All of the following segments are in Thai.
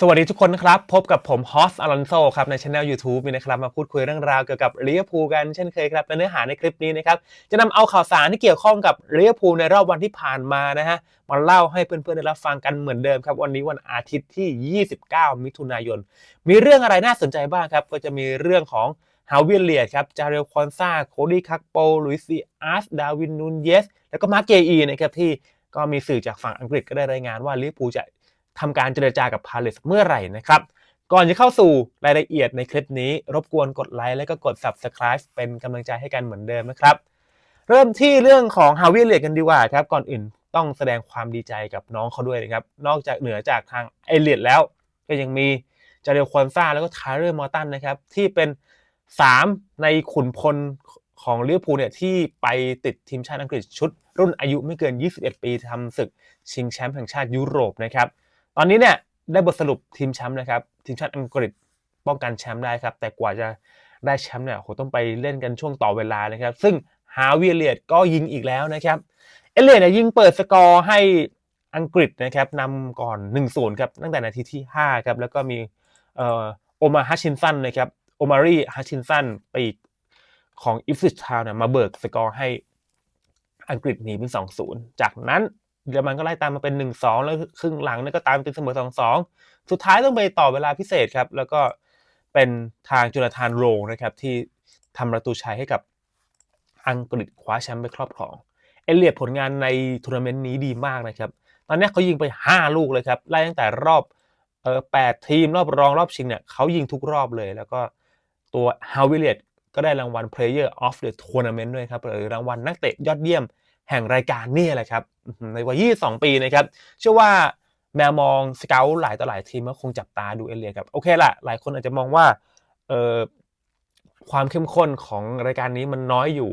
สวัสดีทุกคนนะครับ พบกับผมฮอสอลอนโซครับ ในช anel YouTube นี่นะครับ มาพูดคุยเรื่องราวเกี่ยวกับลิเวอร์พูลกันเช่นเคยครับในเนื้อหาในคลิปนี้นะครับ จะนำเอาข่าวสารที่เกี่ยวข้องกับลิเวอร์พูลในรอบวันที่ผ่านมานะฮะมาเล่าให้เพื่อนๆได้รับฟังกันเหมือนเดิมครับ วันนี้วันอาทิตย์ที่ 29 มิถุนายน มีเรื่องอะไรน่าสนใจบ้างครับ ก็จะมีเรื่องของฮาวิลเลียดครับ จาเรลคอนซาโคดี้คักโปลุยซีอาร์สดาวินนูนเยสแล้วก็มาร์เกอีนะครับที่ก็มีสื่อจากฝั่งอังกฤษก็ได้รายงานว่าลิเวอร์พูลจะ ทำการเจรจากับพาเลสเมื่อไหร่นะครับ ก่อนจะเข้าสู่รายละเอียดในคลิปนี้ รบกวนกดไลค์และก็กด Subscribe เป็นกำลังใจให้กันเหมือนเดิมนะครับ เริ่มที่เรื่องของฮาวิเลียดกันดีกว่าครับ ก่อนอื่นต้องแสดงความดีใจกับน้องเขาด้วยนะครับ นอกจากเหนือจากทางเอเลียดแล้ว ก็ยังมีจาเรลควอนซ่าแล้วก็ทาร์เรอร์มอร์ตันนะครับที่เป็น3 ในขุนพลของลิเวอร์พูลเนี่ยที่ไปติดทีมชาติอังกฤษชุด รุ่นอายุไม่เกิน 21 ปีทำศึกชิงแชมป์แห่งชาติยุโรปนะครับ ตอนนี้เนี่ยได้บทสรุปทีมแชมป์นะครับ ทีมชาติอังกฤษป้องกันแชมป์ได้ครับ แต่กว่าจะได้แชมป์เนี่ยโหต้องไปเล่นกันช่วงต่อเวลานะครับ ซึ่งฮาวิเลียดก็ยิงอีกแล้วนะครับ เอเลียดเนี่ยยิงเปิดสกอร์ให้อังกฤษนะครับนำก่อน1-0ครับตั้งแต่นาทีที่ 5 ครับ แล้วก็มีเอ่อโอมาฮัชชินสันนะครับโอมารีฮัชชินสันปีกของอิฟซิชทาวน์มาเบิกสกอร์ให้อังกฤษหนีเป็น2-0 จากนั้น เยอรมันก็ไล่ตามมาเป็น1-2แล้วครึ่งหลังเนี่ยก็ตามเป็นเสมอ2-2สุดท้ายต้องไปต่อเวลาพิเศษครับ แล้วก็เป็นทางจูนาธานโรงนะครับ ที่ทำประตูชัยให้กับอังกฤษคว้าแชมป์ไปครอบครอง เอเลียดผลงานในทัวร์นาเมนต์นี้ดีมากนะครับ ตอนนี้เขายิงไป 5 ลูกเลยครับไล่ตั้งแต่รอบเออแปดทีมรอบรองรอบชิงเนี่ยเขายิงทุกรอบเลย แล้วก็ตัวฮาวิเลียดก็ได้รางวัล Player of the Tournament ด้วยครับหรือรางวัลนักเตะยอดเยี่ยม แห่งรายการนี่แหละครับ ในวัย 22 ปีนะครับ เชื่อว่าแมวมองสเกลหลายต่อหลายทีมก็คงจับตาดูเอเลียครับโอเคละหลายคนอาจจะมองว่าเออความเข้มข้นของรายการนี้มันน้อยอยู่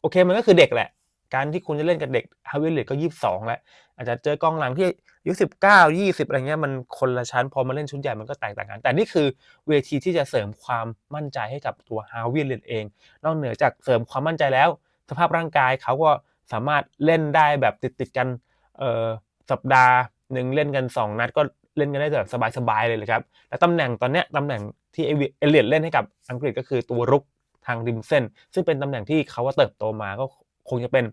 โอเคมันก็คือเด็กแหละ การที่คุณจะเล่นกับเด็กฮาวิลเลตก็ยี่สิบสองแล้ว อาจจะเจอกองหลังที่อายุสิบเก้ายี่สิบอะไรเงี้ยมันคนละชั้น พอมาเล่นชุดใหญ่มันก็แตกต่างกัน แต่นี่คือเวทีที่จะเสริมความมั่นใจให้กับตัวฮาวิลเลตเอง นอกเหนือจากเสริมความมั่นใจแล้ว สภาพร่างกายเขาก็ สามารถเล่นได้แบบติดติดกันเออสัปดาห์หนึ่งเล่นกัน 2 นัดก็เล่นกันได้แบบสบายๆเลยเลยครับ และตำแหน่งตอนเนี้ยตำแหน่งที่เอเลียดเล่นให้กับอังกฤษก็คือตัวรุกทางริมเส้น ซึ่งเป็นตำแหน่งที่เขาว่าเติบโตมาก็คงจะเป็น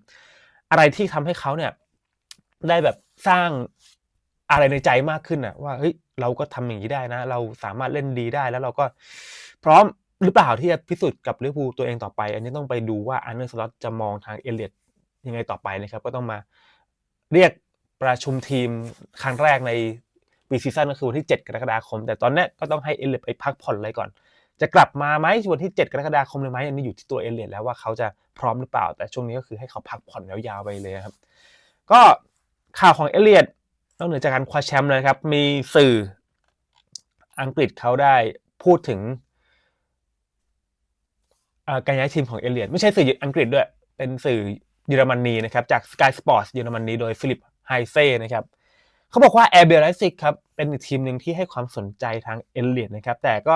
อะไรที่ทำให้เขาเนี่ยได้แบบสร้างอะไรในใจมากขึ้นนะว่าเฮ้ยเราก็ทำอย่างนี้ได้นะ เราสามารถเล่นดีได้แล้วเราก็ พร้อมหรือเปล่าที่จะพิสูจน์กับลิเวอร์พูลตัวเองต่อไป อันนี้ต้องไปดูว่าอันเดอร์สล็อตจะมองทางเอเลียด ยังไงต่อไปนะครับ ก็ต้องมาเรียกประชุมทีมครั้งแรกในปีซีซั่นก็คือวันที่ 7 กรกฎาคม แต่ตอนนี้ก็ต้องให้เอเลียดไปพักผ่อนเลยก่อน จะกลับมาไหมวันที่ 7 กรกฎาคมเลยไหมอันนี้อยู่ที่ตัวเอเลียดแล้วว่าเขาจะพร้อมหรือเปล่า แต่ช่วงนี้ก็คือให้เขาพักผ่อนยาวๆไปเลยครับ ก็ข่าวของเอเลียดนอกเหนือจากการคว้าแชมป์นะครับ มีสื่ออังกฤษเขาได้พูดถึงการย้ายทีมของเอเลียดไม่ใช่สื่ออังกฤษด้วย เป็นสื่อ เยอรมนีนะครับจาก Sky Sports เยอรมนีโดยฟิลิปไฮเซ่นะครับเขาบอกว่าแอร์เบลไลซิกครับเป็นอีกทีมหนึ่งที่ให้ความสนใจทางเอเลียดนะครับแต่ก็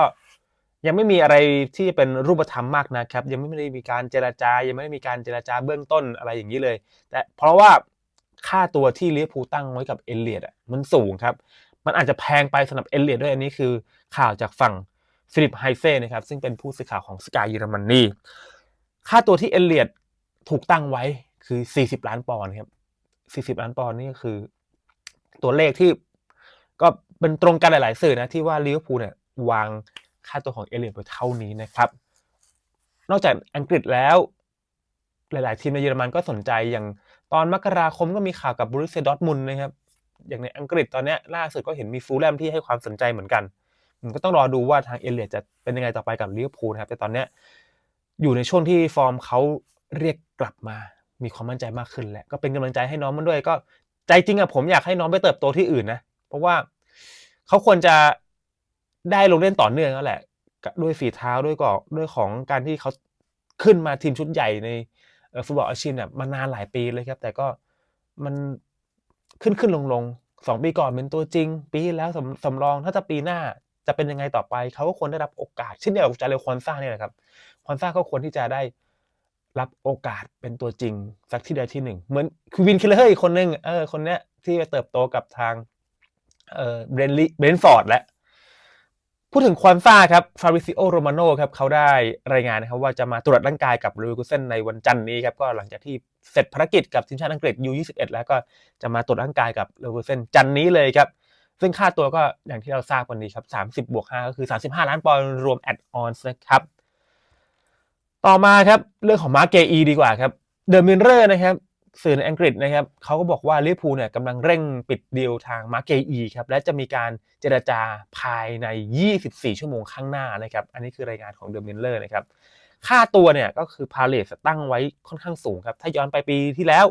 ยังไม่มีอะไรที่เป็นรูปธรรมมากนะครับ ยังไม่ได้มีการเจราจา ยังไม่ได้มีการเจราจาเบื้องต้นอะไรอย่างนี้เลย แต่เพราะว่าค่าตัวที่เวอร์พูตั้งไว้กับเอเลียดมันสูงครับ มันอาจจะแพงไปสำหรับเอเลียดด้วยอันนี้คือข่าวจากฝั่งฟิลิปไฮเซ่นะครับซึ่งเป็นผู้สื่อข่าวของสกายเยอรมนีค่าตัวที่เอเลียด ถูกตั้งไว้คือ 40 ล้านปอนด์ครับ 40 ล้านปอนด์นี่คือ ตัวเลขที่ก็เป็นตรงกันหลาย ๆ สื่อนะที่ว่าลิเวอร์พูลเนี่ยวางค่าตัวของเอเลียดไปเท่านี้นะครับ นอกจากอังกฤษแล้ว หลาย ๆ ทีมในเยอรมันก็สนใจอย่างตอนมกราคมก็มีข่าวกับบรูเซดอทมุนนะครับ อย่างในอังกฤษตอนนี้ล่าสุดก็เห็นมีฟูลแลมที่ให้ความสนใจเหมือนกันมันก็ต้องรอดูว่าทางเอเลียดจะเป็นยังไงต่อไปกับลิเวอร์พูลนะครับ แต่ตอนนี้อยู่ในช่วงที่ฟอร์มเขา เรียกกลับมามีความมั่นใจมากขึ้นแหล้วก็เป็นกำลังใจให้น้องมันด้วยก็ใจจริงอะผมอยากให้น้องไปเติบโตที่อื่นนะเพราะว่าเขาควรจะได้ลงเล่นต่อเนื่องแล้วแหละ ด้วยฝีเท้าด้วยก็ด้วยของการที่เขาขึ้นมาทีมชุดใหญ่ในฟุตบอลอาชีพเนี่ยมานานหลายปีเลยครับ แต่ก็มันขึ้นขึ้นลงลงสองปีก่อนเป็นตัวจริง ปีที่แล้วสำรองถ้าจะปีหน้าจะเป็นยังไงต่อไป เขาก็ควรได้รับโอกาสเช่นเดียวกับจาเรลคอนซ่าเนี่ยแหละครับคอนซ่าก็ควรที่จะได้ รับโอกาสเป็นตัวจริง สักที่ใดที่หนึ่ง เหมือนคือวินคิลเลอร์อีกคนนึงเออคนเนี้ยที่เติบโตกับทางเออเบรนลีเบรนฟอร์ดและ พูดถึงควอนซ่าครับฟาริซิโอโรมาโนครับเขาได้รายงานนะครับว่าจะมาตรวจร่างกายกับลูกุเซนในวันจันทร์นี้ครับก็หลังจากที่เสร็จภารกิจกับทีมชาติอังกฤษ U21 แล้วก็จะมาตรวจร่างกายกับลูกุเซนจันทร์นี้เลยครับซึ่งค่าตัวก็อย่างที่เราทราบวันนี้ครับ30บวก5ก็คือ 35 ล้านปอนด์รวมแอดออนส์นะครับ ต่อมาครับเรื่องของมาร์เกอีดีกว่าครับเดอะมินเรอร์นะครับสื่อในอังกฤษนะครับเขาก็บอกว่าลิเวอร์พูลเนี่ยกำลังเร่งปิดดีลทางมาร์เกอีครับและจะมีการเจรจาภายใน 24 ชั่วโมงข้างหน้านะครับอันนี้คือรายงานของเดอะมินเรอร์นะครับค่าตัวเนี่ยก็คือพาเลสตั้งไว้ค่อนข้างสูงครับถ้าย้อนไปปีที่แล้ว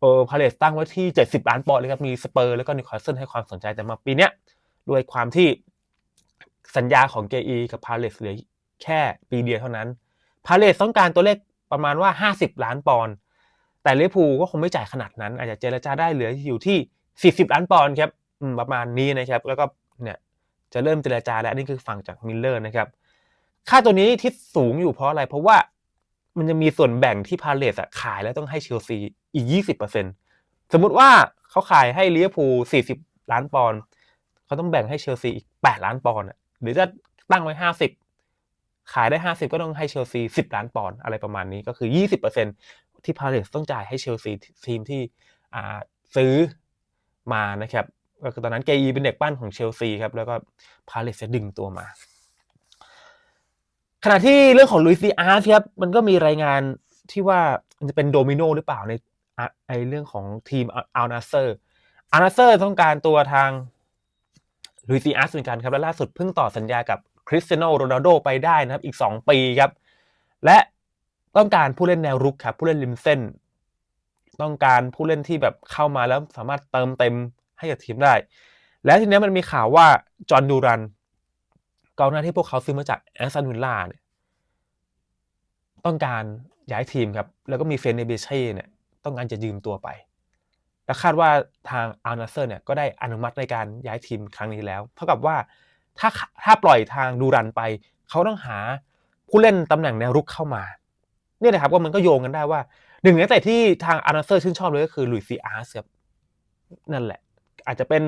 เออพาเลสตั้งไว้ที่ 70 ล้านปอนด์เลยครับมีสเปอร์แล้วก็นิวคาสเซิลให้ความสนใจแต่มาปีเนี้ยด้วยความที่สัญญาของเกอีกับพาเลสเหลือแค่ปีเดียวเท่านั้น พาเลสต้องการตัวเลขประมาณว่า 50 ล้านปอนด์แต่ลิเวอร์พูลก็คงไม่จ่ายขนาดนั้น อาจจะเจรจาได้เหลืออยู่ที่ 40 ล้านปอนด์ครับประมาณนี้นะครับแล้วก็เนี่ยจะเริ่มเจรจาแล้วนี่คือฝั่งจากมิลเลอร์นะครับค่าตัวนี้ที่สูงอยู่เพราะอะไร เพราะว่ามันจะมีส่วนแบ่งที่พาเลสขายแล้วต้องให้เชลซีอีก 20%สมมุติว่าเขาขายให้ลิเวอร์พูล 40 ล้านปอนด์เขาต้องแบ่งให้เชลซีอีก 8 ล้านปอนด์หรือจะตั้งไว้ 50 ขายได้ 50 ก็ต้องให้เชลซี 10 ล้านปอนด์อะไรประมาณนี้ก็คือ 20%ที่พาเลสต้องจ่ายให้เชลซีทีมที่ซื้อมานะครับก็คือตอนนั้นเกอีเป็นเด็กปั้นของเชลซีครับแล้วก็พาเลสจะดึงตัวมา ขณะที่เรื่องของลุยซีอาร์ครับมันก็มีรายงานที่ว่ามันจะเป็นโดมิโนหรือเปล่าในไอเรื่องของทีมอัลนาเซอร์อัลนาเซอร์ต้องการตัวทางลุยซีอาร์เหมือนกันครับและล่าสุดเพิ่งต่อสัญญากับ คริสเตียโนโรนัลโดไปได้นะครับอีก 2 ปีครับ และต้องการผู้เล่นแนวรุกครับผู้เล่นริมเส้น ต้องการผู้เล่นที่แบบเข้ามาแล้วสามารถเติมเต็มให้กับทีมได้ และทีนี้มันมีข่าวว่าจอห์นดูรันกองหน้าที่พวกเขาซื้อมาจากแอสตันวิลล่าเนี่ยต้องการย้ายทีมครับ แล้วก็มีเฟนเนเบเช่เนี่ยต้องการจะยืมตัวไป และคาดว่าทางอัลนาเซอร์เนี่ยก็ได้อนุมัติในการย้ายทีมครั้งนี้แล้ว เท่ากับว่า ถ้าถ้าปล่อยทางดูรันไป เขาต้องหาผู้เล่นตำแหน่งแนวรุกเข้ามาเนี่ยนะครับว่ามันก็โยงกันได้ว่าหนึ่งในแต่ที่ทางอาร์เซอร์ชื่นชอบเลยก็คือลุยซีอาร์สครับนั่นแหละ อาจจะเป็น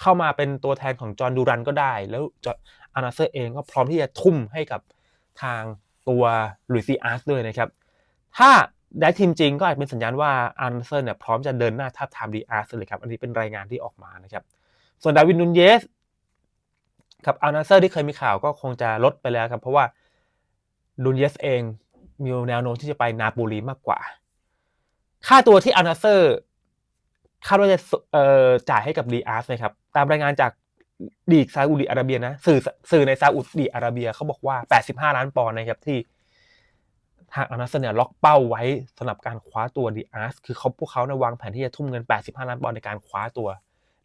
เข้ามาเป็นตัวแทนของจอห์นดูรันก็ได้ แล้วจออาร์เซอร์เองก็พร้อมที่จะทุ่มให้กับทางตัวลุยซีอาร์สด้วยนะครับ ถ้าได้ทีมจริงก็อาจเป็นสัญญาณว่าอาร์เซอร์เนี่ยพร้อมจะเดินหน้าทับทามดีอาร์สเลยครับ อันนี้เป็นรายงานที่ออกมานะครับ ส่วนดาวินนุนเยส กับอาร์เซอร์ที่เคยมีข่าวก็คงจะลดไปแล้วครับ เพราะว่านุนเยสเองมีแนวโน้มที่จะไปนาโปลีมากกว่า ค่าตัวที่อานาเซอร์คาดว่าจะจ่ายให้กับดีอาร์สนะครับ ตามรายงานจากดีกซาอุดิอาระเบียนะสื่อสื่อในซาอุดิอาระเบียเขาบอกว่า 85 ล้านปอนด์นะครับที่ทางอานาเซอร์เนี่ยล็อกเป้าไว้สำหรับการคว้าตัวดีอาร์สคือเขาพวกเขาเนี่ยวางแผนที่จะทุ่มเงิน 85 ล้านปอนด์ในการคว้าตัว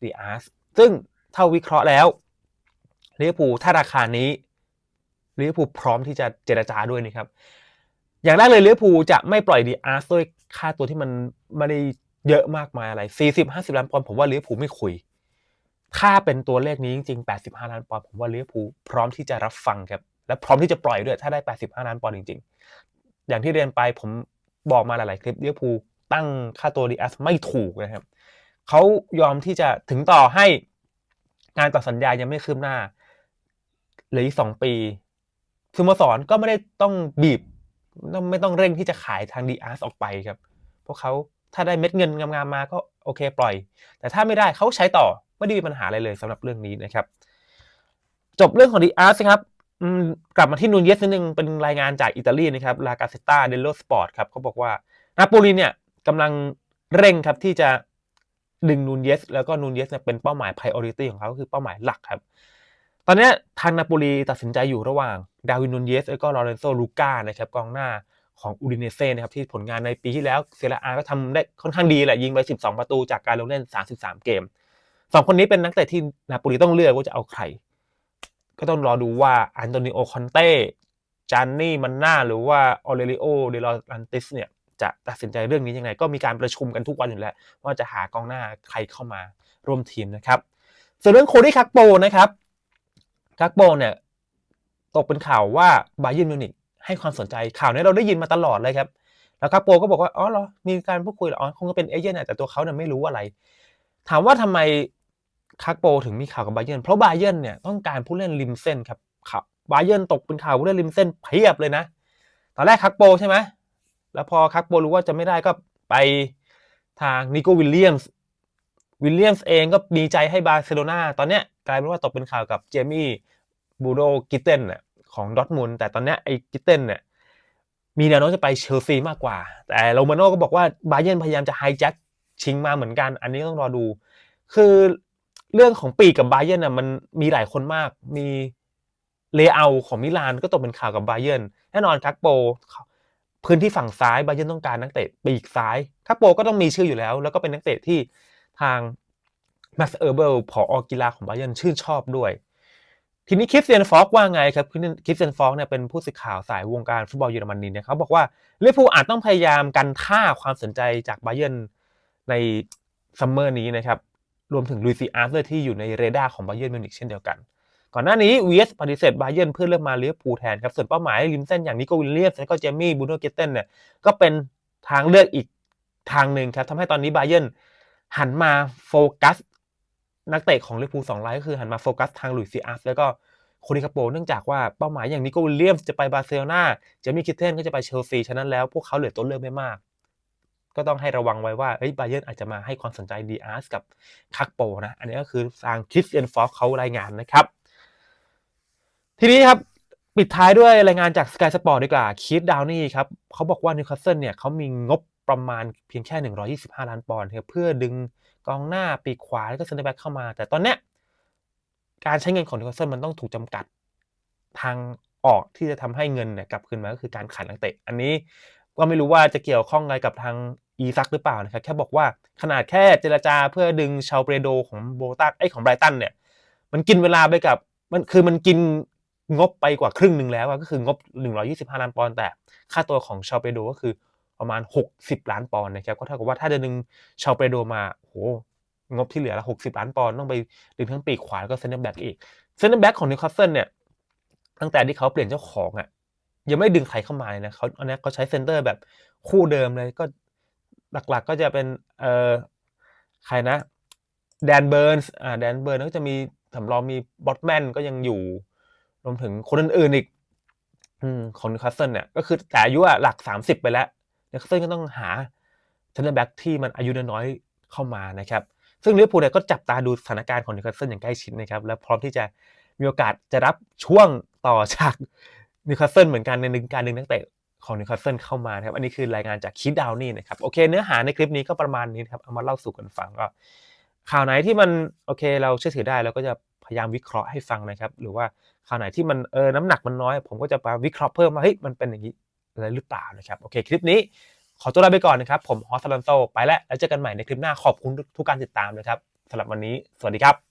ดีอาร์สซึ่งเท่าวิเคราะห์แล้ว ลิเวอร์พูลถ้าราคานี้ลิเวอร์พูลพร้อมที่จะเจรจาด้วยนะครับ อย่างแรกเลยลิเวอร์พูลจะไม่ปล่อยดีอาร์สด้วยค่าตัวที่มันไม่ได้เยอะมากมายอะไร 40 50 ล้านปอนด์ผมว่าลิเวอร์พูลไม่คุย ถ้าเป็นตัวเลขนี้จริง ๆ 85 ล้านปอนด์ผมว่าลิเวอร์พูลพร้อมที่จะรับฟังครับ และพร้อมที่จะปล่อยด้วยถ้าได้ 85 ล้านปอนด์จริง ๆ อย่างที่เรียนไปผมบอกมาหลาย ๆ คลิปลิเวอร์พูลตั้งค่าตัวดีอาร์สไม่ถูกนะครับเขายอมที่จะถึงต่อให้งานต่อสัญญายังไม่คืบหน้า เหลืออีกสองปีสโมสรก็ไม่ได้ต้องบีบ ไม่ต้องเร่งที่จะขายทางดีอาร์สออกไปครับ พวกเขาถ้าได้เม็ดเงินงามๆมาก็โอเคปล่อย แต่ถ้าไม่ได้เขาใช้ต่อไม่ได้มีปัญหาอะไรเลยสำหรับเรื่องนี้นะครับ จบเรื่องของดีอาร์สครับกลับมาที่นูนเยสนิดนึงเป็นรายงานจากอิตาลีนะครับลากาเซต้าเดลโลสปอร์ตครับเขาบอกว่านาโปลีเนี่ยกำลังเร่งครับที่จะดึงนูนเยสแล้วก็นูนเยสเนี่ยเป็นเป้าหมาย priority ของเขาคือเป้าหมายหลักครับ ตอนนี้ทางนาโปลีตัดสินใจอยู่ระหว่าง ดาวินนูนเยสแล้วก็ลอเรนโซลูก้านะครับกองหน้าของอูดิเนเซ่นะครับที่ผลงานในปีที่แล้วเซเรอาก็ทำได้ค่อนข้างดีแหละยิงไป 12 ประตูจากการลงเล่น 33 เกมสองคนนี้เป็นนักเตะที่นาโปลีต้องเลือกว่าจะเอาใคร ก็ต้องรอดูว่าอันโตนิโอคอนเต้จานนี่มันน่าหรือว่าออเรลิโอเดลอรันติสเนี่ยจะตัดสินใจเรื่องนี้ยังไง ก็มีการประชุมกันทุกวันอยู่แล้ว ว่าจะหากองหน้าใครเข้ามาร่วมทีมนะครับ ส่วนเรื่องโคดี้คักโปนะครับ คักโปเนี่ยตกเป็นข่าวว่าบาเยิร์นมิวนิกให้ความสนใจข่าวนี้เราได้ยินมาตลอดเลยครับ แล้วคักโปก็บอกว่าอ๋อเหรอมีการพูดคุยเหรออ๋อคงจะเป็นเอเจนต์แต่ตัวเขาเนี่ยไม่รู้อะไร ถามว่าทำไมคักโปถึงมีข่าวกับบาเยิร์นเพราะบาเยิร์นเนี่ยต้องการผู้เล่นริมเส้นครับบาเยิร์นตกเป็นข่าวผู้เล่นริมเส้นเพียบเลยนะตอนแรกคักโปใช่ไหมแล้วพอคักโปรู้ว่าจะไม่ได้ก็ไปทางนิโกวิลเลียมส์วิลเลียมส์เองก็ดีใจให้บาร์เซโลนาตอนเนี้ย กลายเป็นว่าตกเป็นข่าวกับเจมี่บูโดกิเตนเนี่ยของดอทมุนแต่ตอนนี้ไอ้กิเตนเนี่ยมีแนวโน้มจะไปเชลซีมากกว่า แต่โรมาโน่ก็บอกว่าบาเยนพยายามจะไฮแจ็คชิงมาเหมือนกัน อันนี้ต้องรอดู คือเรื่องของปีกกับบาเยนน่ะมันมีหลายคนมาก มีเลเยอร์ของมิลานก็ตกเป็นข่าวกับบาเยนแน่นอนคักโปพื้นที่ฝั่งซ้ายบาเยนต้องการนักเตะปีกซ้ายคักโปก็ต้องมีชื่ออยู่แล้ว แล้วก็เป็นนักเตะที่ทาง แม็กซ์เออร์เบิลผอกีฬาของบาเยิร์นชื่นชอบด้วย ทีนี้คริสเตียนฟอกว่าไงครับคริสเตียนฟอกเนี่ยเป็นผู้สื่อข่าวสายวงการฟุตบอลเยอรมนีเนี่ยเขาบอกว่าลิเวอร์พูลอาจต้องพยายามกันท่าความสนใจจากบาเยิร์นในซัมเมอร์นี้นะครับรวมถึงลุยซีอาร์เซอร์ที่อยู่ในเรดาร์ของบาเยิร์นมิวนิกเช่นเดียวกัน ก่อนหน้านี้วีเอสปฏิเสธบาเยิร์นเพื่อเลือกมาลิเลฟูแทนครับส่วนเป้าหมายริมเส้นอย่างนิโกวิลเลียมส์แล้วก็เจมี่บูโนเกตเตนเนี่ยก็เป็นทางเลือกอีกทางหนึ่งครับทำให้ตอนนี้บาเยิร์นหันมาโฟกัส นักเตะของลิเวอร์พูลสองรายก็คือหันมาโฟกัสทางหลุยซีอาร์แล้วก็โคนิคาโปเนื่องจากว่าเป้าหมายอย่างนิโกวิลเลียมจะไปบาร์เซโลนาเจมี่คิทเทนก็จะไปเชลซีฉะนั้นแล้วพวกเขาเหลือตัวเลือกไม่มาก ก็ต้องให้ระวังไว้ว่าเอ้ยบาเยิร์นอาจจะมาให้ความสนใจดีอาร์สกับคักโปนะ อันนี้ก็คือทางคริสเตียนฟอสเขารายงานนะครับ ทีนี้ครับ ปิดท้ายด้วยรายงานจาก Sky Sport ดีกว่าคีดดาวนี่ครับเขาบอกว่านิวคาสเซิลเนี่ยเขามีงบประมาณเพียงแค่ 125 ล้านปอนด์ครับเพื่อดึงกองหน้าปีขวาแล้วก็เซนเตอร์แบ็กเข้ามา แต่ตอนเนี้ยการใช้เงินของนิวคาสเซิลมันต้องถูกจำกัดทางออกที่จะทำให้เงินเนี่ยกลับคืนมาก็คือการขายนักเตะ อันนี้ก็ไม่รู้ว่าจะเกี่ยวข้องอะไรกับทางอีซักหรือเปล่านะครับแค่บอกว่าขนาดแค่เจรจาเพื่อดึงชาวเปโดของโบตันไอของไบรตันเนี่ยมันกินเวลาไปกับมันคือมันกิน งบไปกว่าครึ่งหนึ่งแล้วก็คืองบ 125 ล้านปอนด์แต่ค่าตัวของชาวเปโดก็คือประมาณ 60 ล้านปอนด์นะครับก็เท่ากับว่าถ้าจะดึงชาวเปโดมาโหงบที่เหลือละ60 ล้านปอนด์ต้องไปดึงทั้งปีกขวาแล้วก็เซนเตอร์แบ็กอีกเซนเตอร์แบ็กของนิวคาสเซิลเนี่ยตั้งแต่ที่เขาเปลี่ยนเจ้าของอะยังไม่ดึงใครเข้ามาเลยนะเขาอันนี้เขาใช้เซนเตอร์แบบคู่เดิมเลยก็หลักๆก็จะเป็นเอ่อใครนะแดนเบิร์นส์อ่าแดนเบิร์นก็จะมีสำรองมีบอตแมนก็ยังอยู่ รวมถึงคนอื่นๆอีกอของนิวคาสเซิลเนี่ยก็คือแต่อายุอะหลัก30ไปแล้วนิวคาสเซิลก็ต้องหาเซนเตอร์แบ็กที่มันอายุน้อยๆเข้ามานะครับ ซึ่งลิเวอร์พูลเนี่ยก็จับตาดูสถานการณ์ของนิวคาสเซิลอย่างใกล้ชิดนะครับ และพร้อมที่จะมีโอกาสจะรับช่วงต่อจากนิวคาสเซิลเหมือนกันในการดึงนักเตะของนิวคาสเซิลเข้ามาครับ อันนี้คือรายงานจากคิดดาวนี่นะครับ โอเค เนื้อหาในคลิปนี้ก็ประมาณนี้ครับ เอามาเล่าสู่กันฟังก็ข่าวไหนที่มันโอเค เราเชื่อถือได้เราก็จะ พยายามวิเคราะห์ให้ฟังนะครับ หรือว่าข่าวไหนที่มันเออน้ำหนักมันน้อย ผมก็จะไปวิเคราะห์เพิ่มว่าเฮ้ยมันเป็นอย่างนี้อะไรหรือเปล่านะครับโอเคคลิปนี้ขอตัวลาไปก่อนนะครับ ผมฮอสซัลอนโซไปแล้วแล้วเจอกันใหม่ในคลิปหน้าขอบคุณทุกการติดตามนะครับสำหรับวันนี้ สวัสดีครับ